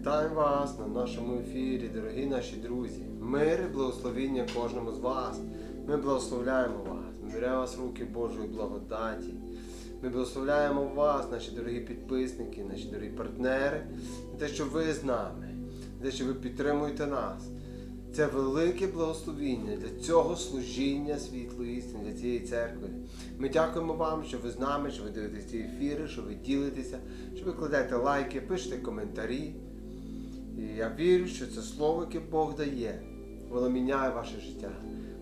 Вітаємо вас на нашому ефірі, дорогі наші друзі. Мир і благословіння кожному з вас. Ми благословляємо вас. Ми беремо вас в руки Божої благодаті. Ми благословляємо вас, наші дорогі підписники, наші дорогі партнери, те, що ви з нами, те, що ви підтримуєте нас. Це велике благословіння для цього служіння світлої істини, для цієї церкви. Ми дякуємо вам, що ви з нами, що ви дивитесь ці ефіри, що ви ділитеся, що ви кладете лайки, пишете коментарі. І я вірю, що це слово, яке Бог дає, воно міняє ваше життя,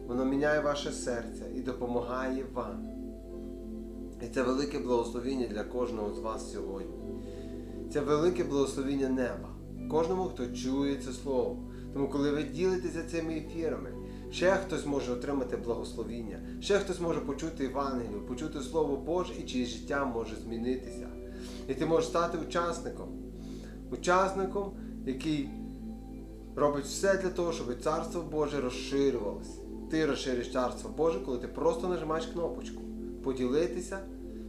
воно міняє ваше серце і допомагає вам. І це велике благословіння для кожного з вас сьогодні. Це велике благословіння неба. Кожному, хто чує це слово. Тому, коли ви ділитеся цими ефірами, ще хтось може отримати благословіння, ще хтось може почути Євангелію, почути Слово Боже і чиє життя може змінитися. І ти можеш стати учасником. Учасником, який робить все для того, щоб Царство Боже розширювалося. Ти розшириш Царство Боже, коли ти просто нажимаєш кнопочку поділитися,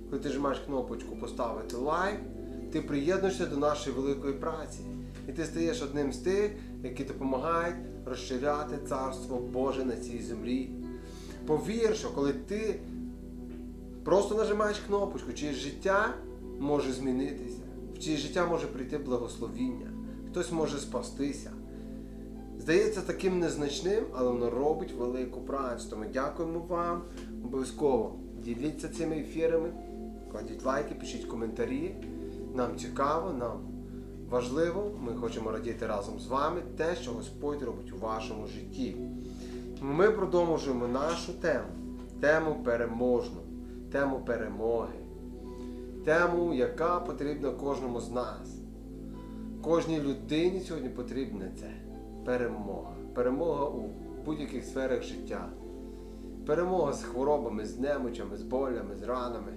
коли ти нажимаєш кнопочку поставити лайк, ти приєднуєшся до нашої великої праці. І ти стаєш одним з тих, які допомагають розширяти Царство Боже на цій землі. Повір, що коли ти просто нажимаєш кнопочку, чиє життя може змінитися, в чиє життя може прийти благословіння, хтось може спастися. Здається таким незначним, але воно робить велику працю. Тому дякуємо вам. Обов'язково діліться цими ефірами, кладіть лайки, пишіть коментарі. Нам цікаво, нам важливо. Ми хочемо радіти разом з вами те, що Господь робить у вашому житті. Ми продовжуємо нашу тему, тему переможну, тему перемоги, тему, яка потрібна кожному з нас. Кожній людині сьогодні потрібна це перемога. Перемога у будь-яких сферах життя. Перемога з хворобами, з немочами, з болями, з ранами.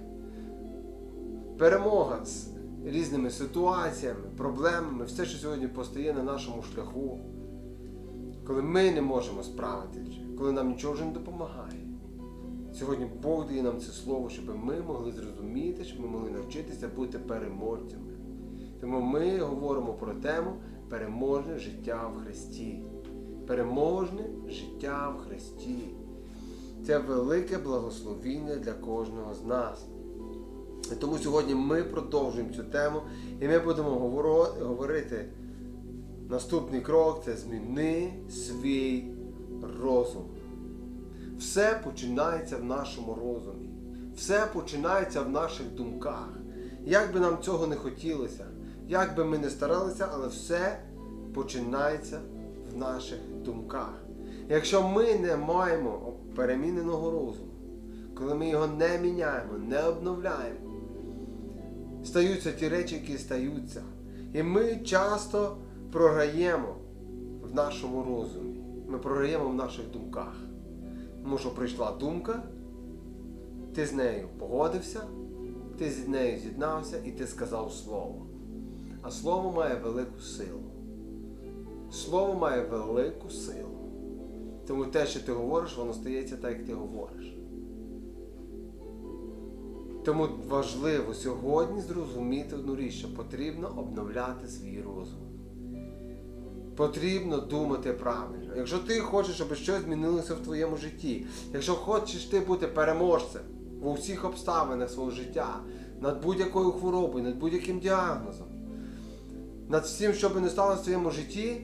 Перемога з різними ситуаціями, проблемами, все, що сьогодні постає на нашому шляху. Коли ми не можемо справитися, коли нам нічого вже не допомагає. Сьогодні Бог дає нам це слово, щоб ми могли зрозуміти, щоб ми могли навчитися бути переможцями. Тому ми говоримо про тему переможне життя в Христі. Переможне життя в Христі. Це велике благословіння для кожного з нас. Тому сьогодні ми продовжуємо цю тему і ми будемо говорити. Наступний крок це зміни свій розум. Все починається в нашому розумі. Все починається в наших думках. Як би нам цього не хотілося, як би ми не старалися, але все починається в наших думках. Якщо ми не маємо переміненого розуму, коли ми його не міняємо, не обновляємо, стаються ті речі, які стаються. І ми часто програємо в нашому розумі. Ми програємо в наших думках. Тому що прийшла думка, ти з нею погодився, ти з нею з'єднався і ти сказав слово. А слово має велику силу. Слово має велику силу. Тому те, що ти говориш, воно стається так, як ти говориш. Тому важливо сьогодні зрозуміти одну річ, що потрібно обновляти свій розум. Потрібно думати правильно. Якщо ти хочеш, щоб щось змінилося в твоєму житті, якщо хочеш ти бути переможцем в усіх обставинах свого життя, над будь-якою хворобою, над будь-яким діагнозом, над всім, що би не сталося в твоєму житті,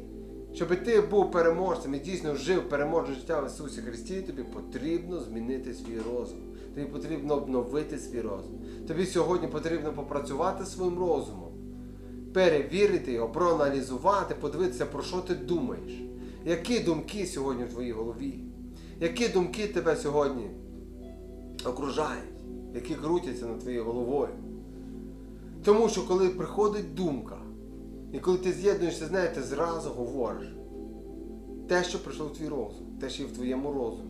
щоб ти був переможцем і дійсно жив переможне життя в Ісусі Христі, тобі потрібно змінити свій розум. Тобі потрібно обновити свій розум. Тобі сьогодні потрібно попрацювати своїм розумом, перевірити його, проаналізувати, подивитися, про що ти думаєш. Які думки сьогодні в твоїй голові? Які думки тебе сьогодні окружають, які крутяться над твоєю головою? Тому що коли приходить думка, і коли ти з'єднуєшся з нею, ти зразу говориш те, що прийшло в твій розум, те, що є в твоєму розумі.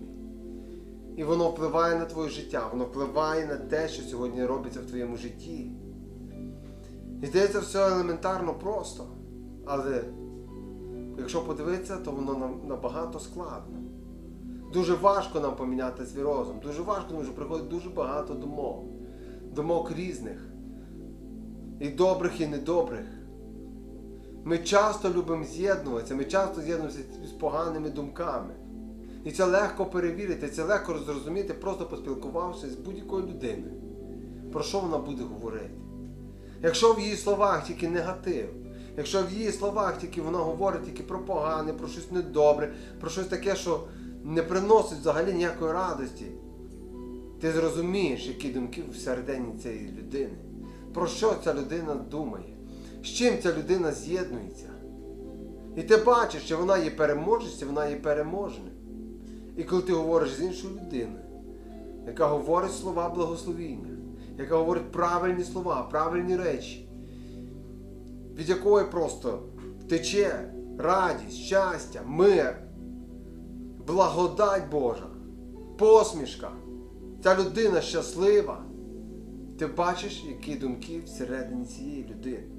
І воно впливає на твоє життя, воно впливає на те, що сьогодні робиться в твоєму житті. І здається, все елементарно просто. Але якщо подивитися, то воно нам набагато складно. Дуже важко нам поміняти свій розум. Дуже важко, тому що приходить дуже багато думок. Думок різних. І добрих, і недобрих. Ми часто любимо з'єднуватися, ми часто з'єднуємося з поганими думками. І це легко перевірити, це легко зрозуміти, просто поспілкувавшись з будь-якою людиною, про що вона буде говорити. Якщо в її словах тільки негатив, якщо в її словах тільки вона говорить тільки про погане, про щось недобре, про щось таке, що не приносить взагалі ніякої радості, ти зрозумієш, які думки всередині цієї людини, про що ця людина думає, з чим ця людина з'єднується. І ти бачиш, чи вона є переможець, вона є переможним. І коли ти говориш з іншою людиною, яка говорить слова благословіння, яка говорить правильні слова, правильні речі, від якої просто тече радість, щастя, мир, благодать Божа, посмішка, ця людина щаслива, ти бачиш, які думки всередині цієї людини.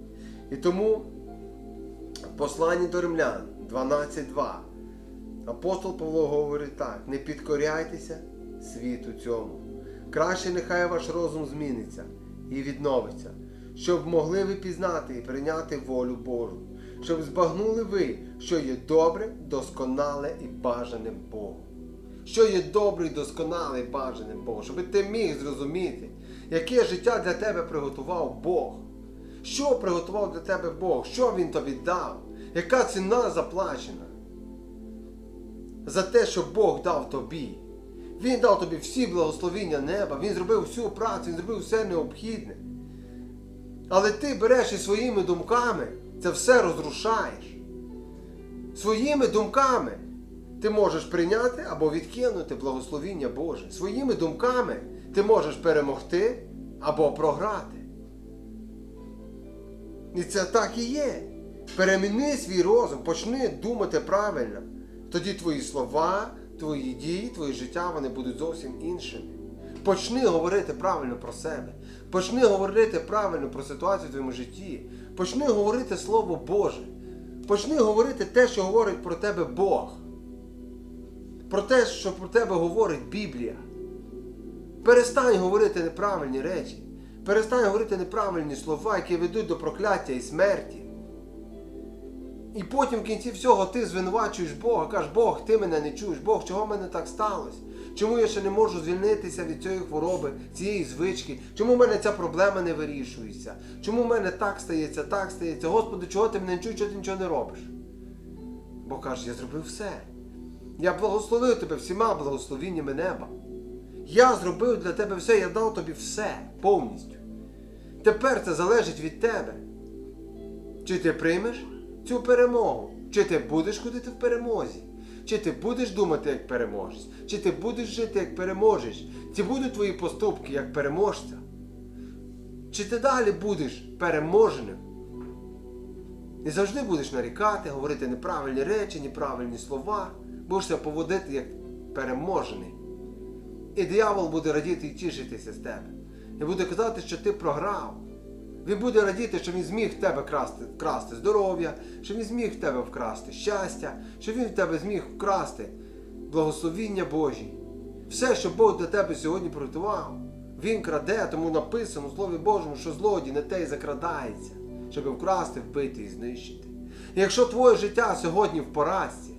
І тому в посланні до римлян 12.2 апостол Павло говорить так: не підкоряйтеся світу цьому. Краще нехай ваш розум зміниться і відновиться, щоб могли ви пізнати і прийняти волю Божу, щоб збагнули ви, що є добре, досконале і бажане Богу. Що є добре і досконале і бажане Богу, щоб ти міг зрозуміти, яке життя для тебе приготував Бог. Що приготував для тебе Бог? Що Він тобі дав? Яка ціна заплачена? За те, що Бог дав тобі. Він дав тобі всі благословіння неба, Він зробив всю працю, Він зробив все необхідне. Але ти береш і своїми думками це все розрушаєш. Своїми думками ти можеш прийняти або відкинути благословіння Боже. Своїми думками ти можеш перемогти або програти. І це так і є. Переміни свій розум, почни думати правильно. Тоді твої слова, твої дії, твоє життя вони будуть зовсім іншими. Почни говорити правильно про себе. Почни говорити правильно про ситуацію в твоєму житті. Почни говорити Слово Боже. Почни говорити те, що говорить про тебе Бог. Про те, що про тебе говорить Біблія. Перестань говорити неправильні речі. Перестань говорити неправильні слова, які ведуть до прокляття і смерті. І потім в кінці всього ти звинувачуєш Бога, кажеш, Бог, ти мене не чуєш, Бог, чого в мене так сталося? Чому я ще не можу звільнитися від цієї хвороби, цієї звички? Чому в мене ця проблема не вирішується? Чому в мене так стається, так стається? Господи, чого ти мене не чуєш, чого ти нічого не робиш? Бог каже, я зробив все. Я благословив тебе всіма благословіннями неба. Я зробив для тебе все, я дав тобі все повністю. Тепер це залежить від тебе. Чи ти приймеш цю перемогу? Чи ти будеш ходити в перемозі? Чи ти будеш думати як переможець? Чи ти будеш жити як переможець? Чи будуть твої поступки як переможця? Чи ти далі будеш переможеним? І завжди будеш нарікати, говорити неправильні речі, неправильні слова, будеш себе поводити як переможений. І диявол буде радіти і тішитися з тебе. І буде казати, що ти програв. Він буде радіти, що він зміг в тебе красти, вкрасти здоров'я, що він зміг в тебе вкрасти щастя, що він в тебе зміг вкрасти благословіння Божі. Все, що Бог для тебе сьогодні приготував, він краде, тому написано в Слові Божому, що злодій на те й закрадається, щоб вкрасти, вбити і знищити. І якщо твоє життя сьогодні в поразці,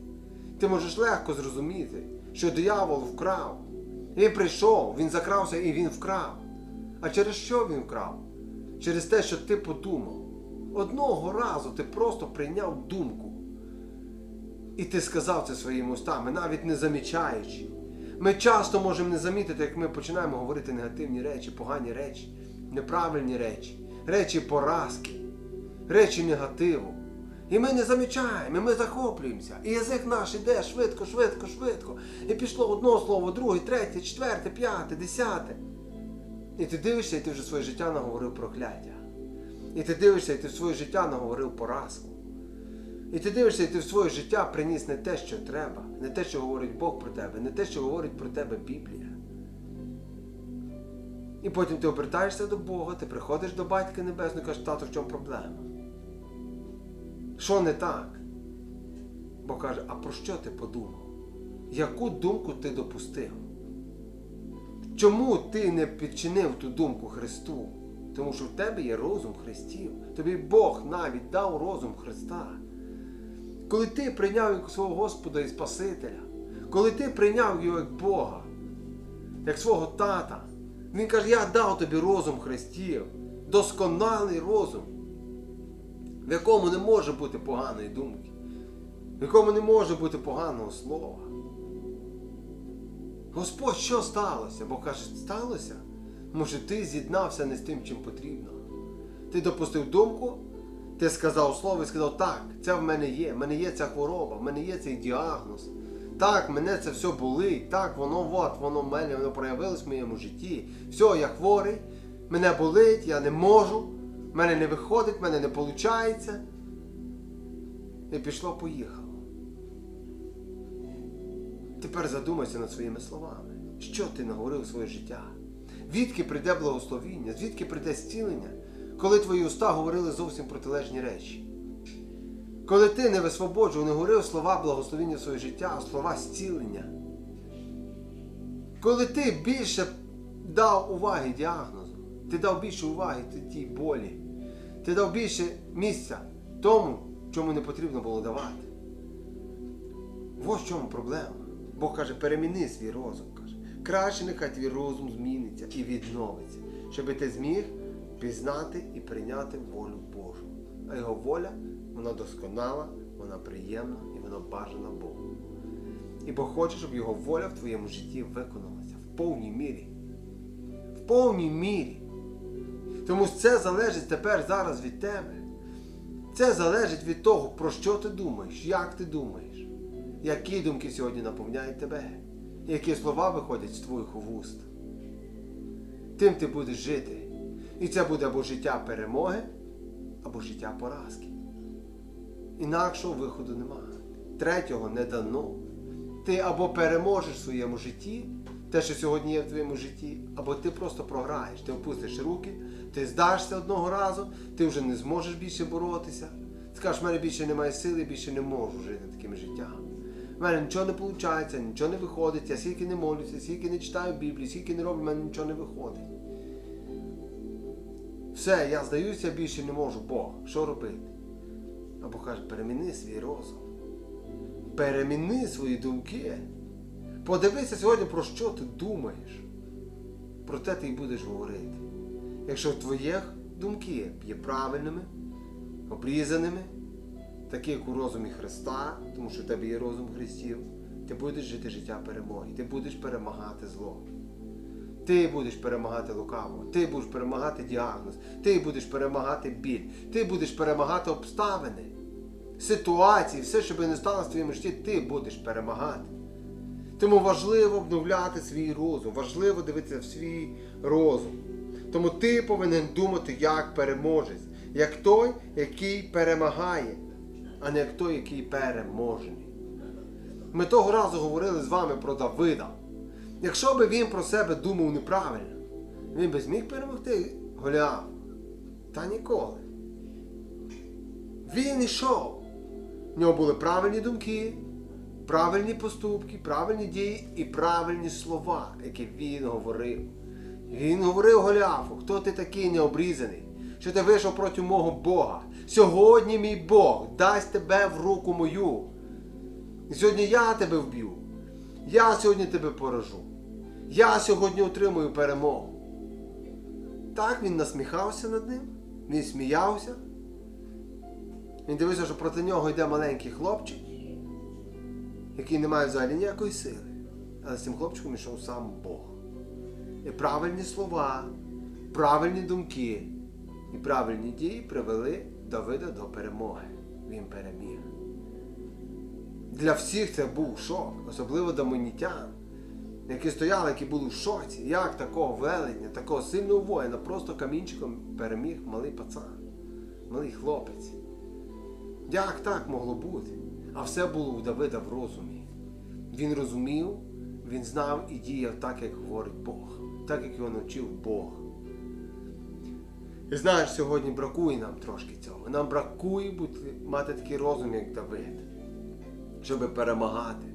ти можеш легко зрозуміти, що диявол вкрав. Він прийшов, він закрався і він вкрав. А через що він вкрав? Через те, що ти подумав. Одного разу ти просто прийняв думку. І ти сказав це своїми устами, навіть не замічаючи. Ми часто можемо не замітити, як ми починаємо говорити негативні речі, погані речі, неправильні речі, речі поразки, речі негативу. І ми не замічаємо, і ми захоплюємося. І язик наш іде швидко, швидко, швидко. І пішло одно слово, друге, третє, четверте, п'яте, десяте. І ти дивишся, і ти вже своє життя наговорив прокляття. І ти дивишся, і ти в своє життя наговорив поразку. І ти дивишся, і ти в своє життя приніс не те, що треба, не те, що говорить Бог про тебе, не те, що говорить про тебе Біблія. І потім ти обертаєшся до Бога, ти приходиш до Батька Небесного і кажеш, тато, в чому проблема? Що не так? Бог каже, а про що ти подумав? Яку думку ти допустив? Чому ти не підчинив ту думку Христу? Тому що в тебе є розум Христів. Тобі Бог навіть дав розум Христа. Коли ти прийняв свого Господа і Спасителя, коли ти прийняв його як Бога, як свого тата, Він каже, я дав тобі розум Христів, досконалий розум, в якому не може бути поганої думки, в якому не може бути поганого слова. Господь, що сталося? Бо каже, сталося? Може, ти з'єднався не з тим, чим потрібно. Ти допустив думку, ти сказав слово і сказав, так, це в мене є, в мене є ця хвороба, в мене є цей діагноз. Так, мене це все болить, так, воно от, воно в мене воно проявилось в моєму житті. Все, я хворий, мене болить, я не можу, в мене не виходить, в мене не виходить. І пішло, поїхало. Тепер задумайся над своїми словами. Що ти наговорив у своє життя? Звідки прийде благословіння, звідки прийде зцілення, коли твої уста говорили зовсім протилежні речі? Коли ти не висвободжував, не говорив слова благословіння в своє життя, а слова зцілення. Коли ти більше дав уваги діагнозу, ти дав більше уваги тій болі, ти дав більше місця тому, чому не потрібно було давати. Ось в чому проблема. Бог каже, переміни свій розум. каже. Краще нехай твій розум зміниться і відновиться, щоб ти зміг пізнати і прийняти волю Божу. А його воля, вона досконала, вона приємна і вона бажана Богу. І Бог хоче, щоб його воля в твоєму житті виконалася в повній мірі. В повній мірі. Тому це залежить тепер зараз від тебе. Це залежить від того, про що ти думаєш, як ти думаєш, які думки сьогодні наповняють тебе, які слова виходять з твоїх вуст. Тим ти будеш жити. І це буде або життя перемоги, або життя поразки. Інакшого виходу немає. Третього не дано. Ти або переможеш в своєму житті, те, що сьогодні є в твоєму житті, або ти просто програєш, ти опустиш руки, ти здашся одного разу, ти вже не зможеш більше боротися. Скажеш, в мене більше немає сили, більше не можу жити таким життям. У мене нічого не виходить, нічого не виходить, я скільки не молюся, скільки не читаю Біблію, скільки не роблю, в мене нічого не виходить. Все, я здаюся, більше не можу. Бог, що робити? Або каже, переміни свій розум. Переміни свої думки. Подивися сьогодні, про що ти думаєш. Про те ти й будеш говорити. Якщо в твої думки є правильними, обрізаними, такі як у розумі Христа, тому що в тебе є розум Христів, ти будеш жити життя перемоги, ти будеш перемагати зло. Ти будеш перемагати лукаво, ти будеш перемагати діагноз, ти будеш перемагати біль, ти будеш перемагати обставини, ситуації, все, що би не стало в твоєму житті, ти будеш перемагати. Тому важливо обновляти свій розум, важливо дивитися в свій розум. Тому ти повинен думати як переможець, як той, який перемагає, а не як той, який переможений. Ми того разу говорили з вами про Давида. Якщо би він про себе думав неправильно, він би зміг перемогти Голіафа. Та ніколи. Він йшов. В нього були правильні думки, правильні поступки, правильні дії і правильні слова, які він говорив. Він говорив Голіафу, хто ти такий необрізаний, що ти вийшов проти мого Бога. Сьогодні мій Бог дасть тебе в руку мою. Сьогодні я тебе вб'ю. Я сьогодні тебе поражу. Я сьогодні отримую перемогу. Так він насміхався над ним, він сміявся. Він дивився, що проти нього йде маленький хлопчик, який не має взагалі ніякої сили. Але з цим хлопчиком йшов сам Бог. І правильні слова, правильні думки і правильні дії привели Давида до перемоги. Він переміг. Для всіх це був шок, особливо домонітян, які стояли, які були в шоці. Як такого велетня, такого сильного воїна, просто камінчиком переміг малий пацан, малий хлопець. Як так могло бути? А все було у Давида в розумі. Він розумів, він знав і діяв так, як говорить Бог, так як його навчив Бог. І знаєш, сьогодні бракує нам трошки цього. Нам бракує бути, мати такий розум, як Давид, щоб перемагати.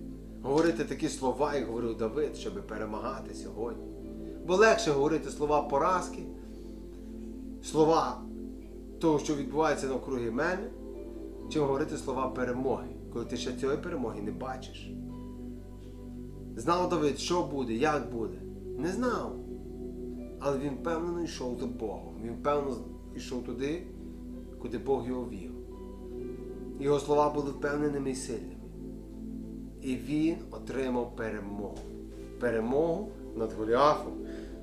Говорити такі слова, як говорив Давид, щоб перемагати сьогодні. Бо легше говорити слова поразки, слова того, що відбувається навкруги мене, чим говорити слова перемоги, коли ти ще цієї перемоги не бачиш. Знав Давид, що буде, як буде. Не знав. Але він впевнено йшов за Богом. Він впевнено йшов туди, куди Бог його вів. Його слова були впевненими і сильними. І він отримав перемогу. Перемогу над Голіафом.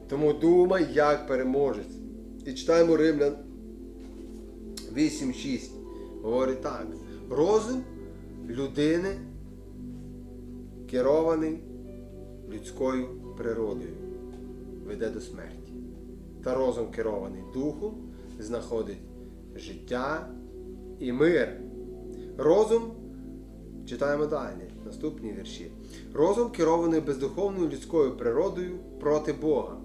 Тому думай, як переможець. І читаємо Римлян 8.6. Говорить так. Розум людини керований людською природою, веде до смерті. Та розум керований духом знаходить життя і мир. Розум, читаємо далі, наступні вірші. Розум керований бездуховною людською природою проти Бога,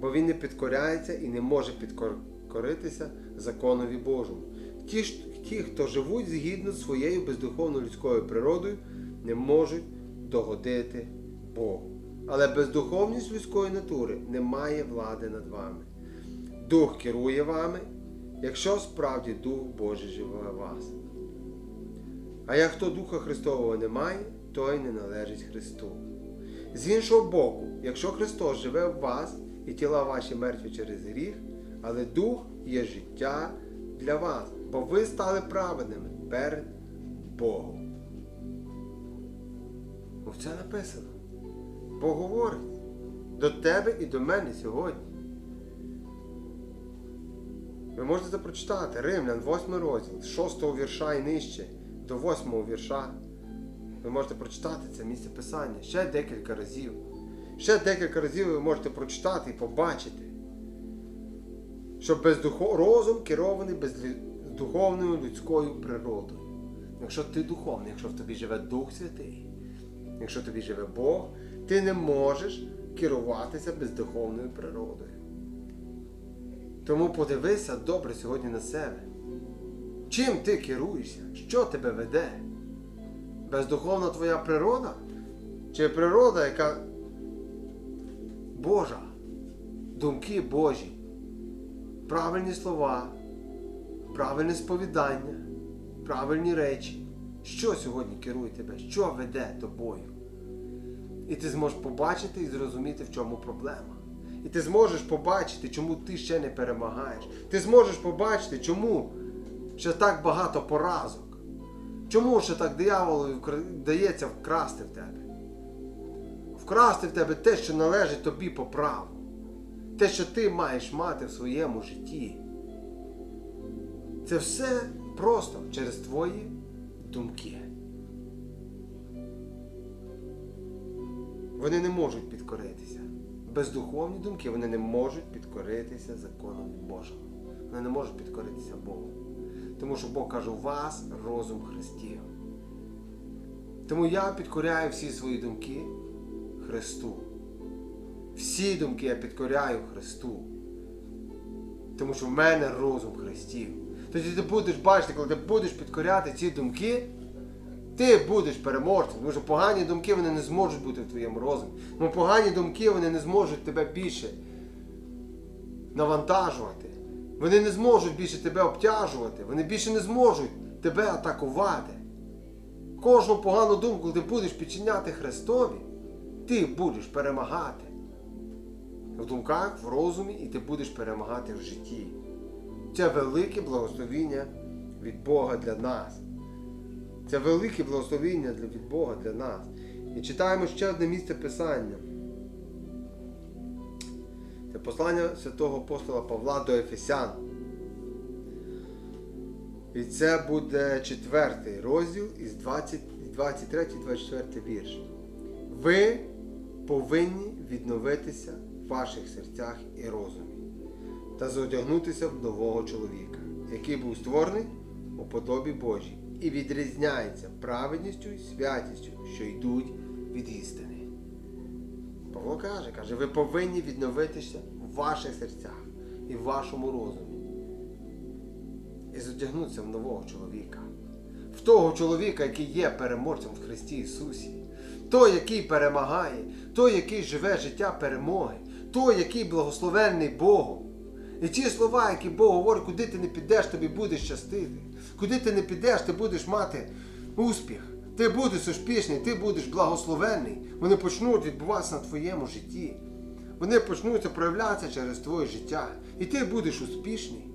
бо він не підкоряється і не може підкоритися законові Божому. Ті, ті, хто живуть згідно з своєю бездуховною людською природою, не можуть догодити Богу. Але бездуховність людської натури не має влади над вами. Дух керує вами, якщо справді Дух Божий живе в вас. А як хто Духа Христового не має, той не належить Христу. З іншого боку, якщо Христос живе в вас і тіла ваші мертві через гріх, але Дух є життя для вас, бо ви стали праведними перед Богом. Це написано. Бог говорить до тебе і до мене сьогодні. Ви можете прочитати. Римлян, 8 розділ, з 6 вірша і нижче до 8 вірша. Ви можете прочитати це місце писання ще декілька разів. Ще декілька разів ви можете прочитати і побачити, що бездухо... розум керований бездуховною людською природою. Якщо ти духовний, якщо в тобі живе Дух Святий, якщо тобі живе Бог, ти не можеш керуватися бездуховною природою. Тому подивися добре сьогодні на себе. Чим ти керуєшся? Що тебе веде? Бездуховна твоя природа? Чи природа, яка Божа? Думки Божі, правильні слова, правильне сповідання, правильні речі. Що сьогодні керує тебе? Що веде тобою? І ти зможеш побачити і зрозуміти, в чому проблема. І ти зможеш побачити, чому ти ще не перемагаєш. Ти зможеш побачити, чому ще так багато поразок. Чому ще так дияволу вдається вкрасти в тебе? Вкрасти в тебе те, що належить тобі по праву. Те, що ти маєш мати в своєму житті. Це все просто через твої думки. Вони не можуть підкоритися. Бездуховні думки вони не можуть підкоритися закону Божому. Вони не можуть підкоритися Богу. Тому що Бог каже, у вас розум Христів. Тому я підкоряю всі свої думки Христу. Всі думки я підкоряю Христу. Тому що в мене розум Христів. Тоді ти будеш бачити, коли ти будеш підкоряти ці думки, ти будеш переможцем. Тому що погані думки вони не зможуть бути в твоєму розумі. Тому погані думки вони не зможуть тебе більше навантажувати. Вони не зможуть більше тебе обтяжувати. Вони більше не зможуть тебе атакувати. Кожну погану думку, коли ти будеш підчиняти Христові, ти будеш перемагати. В думках, в розумі, і ти будеш перемагати в житті. Це велике благословіння від Бога для нас. Це велике благословіння від Бога для нас. І читаємо ще одне місце Писання. Це послання святого апостола Павла до Ефесян. І це буде четвертий розділ із 20 23-24 вірш. Ви повинні відновитися в ваших серцях і розумі та зодягнутися в нового чоловіка, який був створений у подобі Божій і відрізняється праведністю і святістю, що йдуть від істини. Павло каже, каже, ви повинні відновитися в ваших серцях і в вашому розумі. І зодягнутися в нового чоловіка. В того чоловіка, який є переможцем в Христі Ісусі. Той, який перемагає, той, який живе життя перемоги, той, який благословенний Богом, І ті слова, які Бог говорить, куди ти не підеш, тобі буде щастити. Куди ти не підеш, ти будеш мати успіх. Ти будеш успішний, ти будеш благословенний. Вони почнуть відбуватися на твоєму житті. Вони почнуться проявлятися через твоє життя. І ти будеш успішний.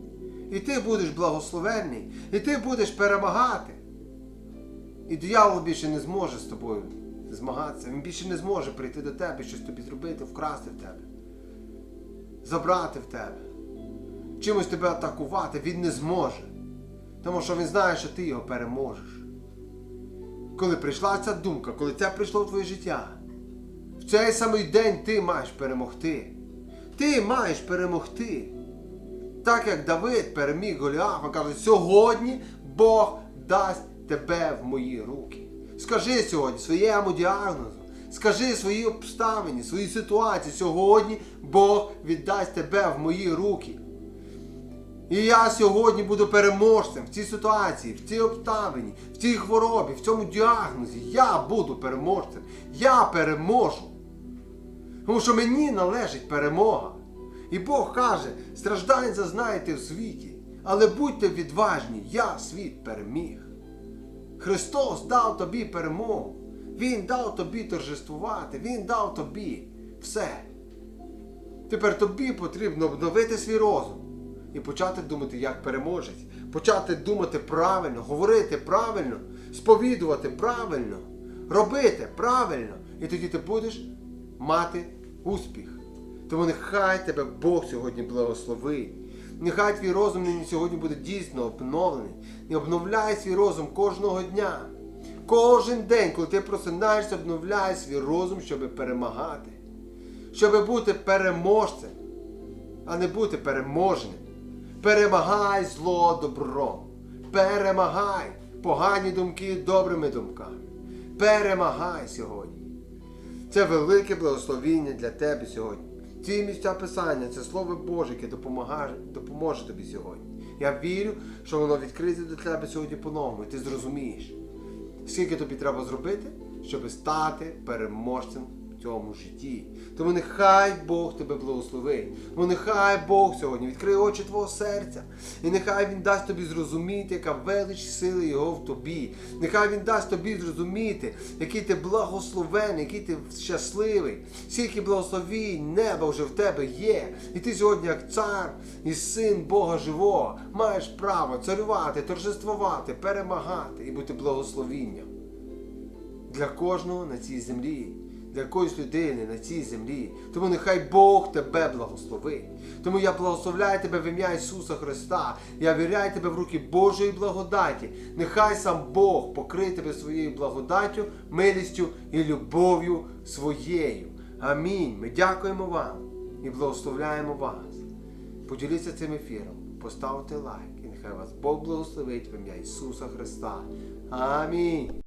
І ти будеш благословенний. І ти будеш перемагати. І диявол більше не зможе з тобою змагатися. Він більше не зможе прийти до тебе, щось тобі зробити, вкрасти в тебе, забрати в тебе, чимось тебе атакувати, він не зможе. Тому що він знає, що ти його переможеш. Коли прийшла ця думка, коли це прийшло в твоє життя, в цей самий день ти маєш перемогти. Ти маєш перемогти. Так як Давид переміг Голіафа, каже, сьогодні Бог дасть тебе в мої руки. Скажи сьогодні своєму діагнозу, скажи свої обставини, свої ситуації. Сьогодні Бог віддасть тебе в мої руки. І я сьогодні буду переможцем в цій ситуації, в цій обставині, в цій хворобі, в цьому діагнозі. Я буду переможцем. Я переможу. Тому що мені належить перемога. І Бог каже, страждань зазнаєте в світі, але будьте відважні, я світ переміг. Христос дав тобі перемогу. Він дав тобі торжествувати, Він дав тобі все. Тепер тобі потрібно обновити свій розум і почати думати як переможець, почати думати правильно, говорити правильно, сповідувати правильно, робити правильно. І тоді ти будеш мати успіх. Тому нехай тебе Бог сьогодні благословить. Нехай твій розум нині сьогодні буде дійсно обновлений. І обновляй свій розум кожного дня. Кожен день, коли ти просинаєшся, обновляй свій розум, щоб перемагати. Щоб бути переможцем, а не бути переможним. Перемагай зло добром. Перемагай погані думки добрими думками. Перемагай сьогодні. Це велике благословіння для тебе сьогодні. Ці місця Писання це Слово Боже, яке допомагає, допоможе тобі сьогодні. Я вірю, що воно відкрите до тебе сьогодні по-новому, і ти зрозумієш, скільки тобі треба зробити, щоб стати переможцем цьому житті. Тому нехай Бог тебе благословить. Тому нехай Бог сьогодні відкриє очі твого серця. І нехай Він дасть тобі зрозуміти, яка велич сили Його в тобі. Нехай Він дасть тобі зрозуміти, який ти благословений, який ти щасливий, скільки благословінь неба вже в тебе є. І ти сьогодні, як цар і син Бога живого, маєш право царювати, торжествувати, перемагати і бути благословінням для кожного на цій землі, для якоїсь людини на цій землі. Тому нехай Бог тебе благословить. Тому я благословляю тебе в ім'я Ісуса Христа. Я віряю тебе в руки Божої благодаті. Нехай сам Бог покриє тебе своєю благодаттю, милістю і любов'ю своєю. Амінь. Ми дякуємо вам і благословляємо вас. Поділіться цим ефіром, поставте лайк, і нехай вас Бог благословить в ім'я Ісуса Христа. Амінь.